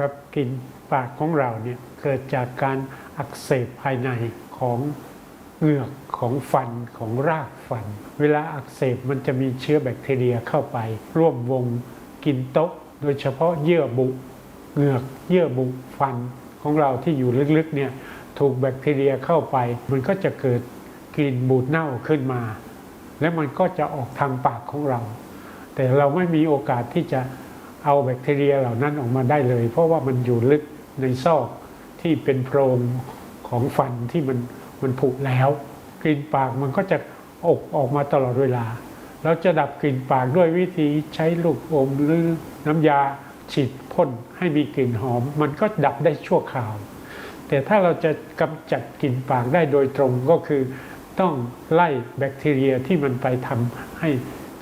ครับกลิ่นปากของเราเนี่ยเกิดจากการอักเสบภายในของเหงือกของฟันของรากฟัน เวลาอักเสบมันจะมีเชื้อแบคทีเรียเข้าไป ร่วมวงกินโต๊ะ โดยเฉพาะเยื่อบุเหงือกเยื่อบุฟันของเราที่อยู่ลึกๆเนี่ยถูกแบคทีเรียเข้าไป มันก็จะเกิดกลิ่นบูดเน่าขึ้นมา และมันก็จะออกทางปากของเรา แต่เราไม่มีโอกาสที่จะ เอาแบคทีเรียเหล่านั้นออกมาได้เลย เพราะว่ามันอยู่ลึกในซอกที่เป็นโพรงของฟันที่มันมันผุแล้วกลิ่นปากมันก็จะอกออกมาตลอดเวลาเราจะดับกลิ่นปากด้วยวิธีใช้ลูกอมหรือน้ำยาฉีดพ่นให้มีกลิ่นหอม มันก็ดับได้ชั่วคราว แต่ถ้าเราจะกำจัดกลิ่นปากได้โดยตรงก็คือ ต้องไล่แบคทีเรียที่มันไปทำให้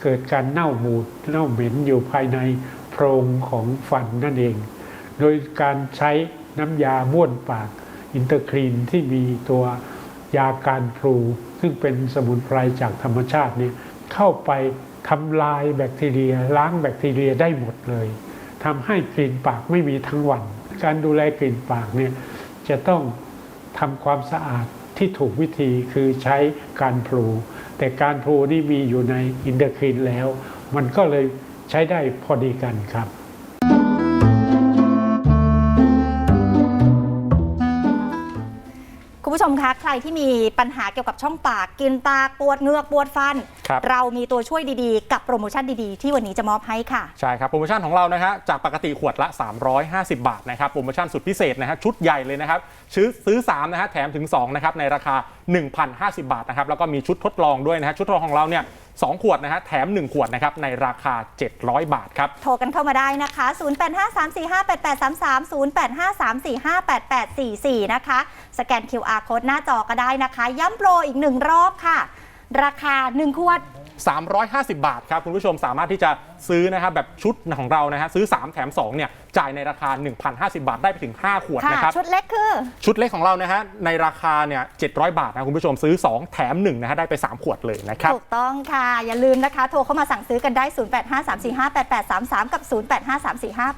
เกิดการเน่าบูเน่าเหม็นอยู่ภายใน รงของฟันนั่นเอง โดยการใช้น้ำยาบ้วนปากอินเตอร์คลีนที่มีตัวยาการพลูซึ่งเป็นสมุนไพรจากธรรมชาติเนี่ยเข้าไปทำลายแบคทีเรีย ล้างแบคทีเรียได้หมดเลยทำให้กลิ่นปากไม่มีทั้งวัน การดูแลกลิ่นปากเนี่ยจะต้องทำความสะอาดที่ถูกวิธีคือใช้การพลูแต่การพลูนี่มีอยู่ในอินเตอร์คลีนแล้ว มันก็เลย ใช้ได้พอดีกันครับ คุณผู้ชมคะใครที่มีปัญหาเกี่ยวกับช่องปาก กินตาปวดเหงือกปวดฟัน ครับ เรามีตัวช่วยดีๆ กับโปรโมชั่นดีๆ ที่วันนี้จะมอบให้ค่ะ ใช่ครับ โปรโมชั่นของเรานะฮะจากปกติขวดละ 350 บาทนะครับโปรโมชั่นสุดพิเศษนะฮะชุดใหญ่เลยนะครับซื้อซื้อ3นะฮะแถมถึง2นะครับในราคา 1,050 บาทนะครับแล้วก็มีชุดทดลองด้วยนะฮะชุดทดลองของเราเนี่ย 2 ขวดนะฮะแถม 1 ขวดนะครับในราคา 700 บาทครับ โทรกันเข้ามาได้นะคะ 0853458833 0853458844 นะคะ สแกน QR code หน้าจอก็ได้นะคะ ย้ำโปรอีกหนึ่งรอบค่ะ ราคา 1 ขวด 350 บาทครับคุณผู้ชมสามารถที่จะซื้อนะครับแบบชุดของเรานะฮะซื้อ 3 แถม 2 เนี่ยจ่ายในราคา 1,050 บาทได้ไปถึง 5 ขวดค่ะ นะครับชุดเล็กคือ ชุดเล็กของเรานะฮะในราคาเนี่ย700 บาทนะคุณผู้ชมซื้อ 2 แถม1นะฮะได้ไป 3 ขวดเลยนะครับ ถูกต้องค่ะ อย่าลืมนะคะ โทรเข้ามาสั่งซื้อกันได้ 0853458833 กับ 0853458844ค่ะ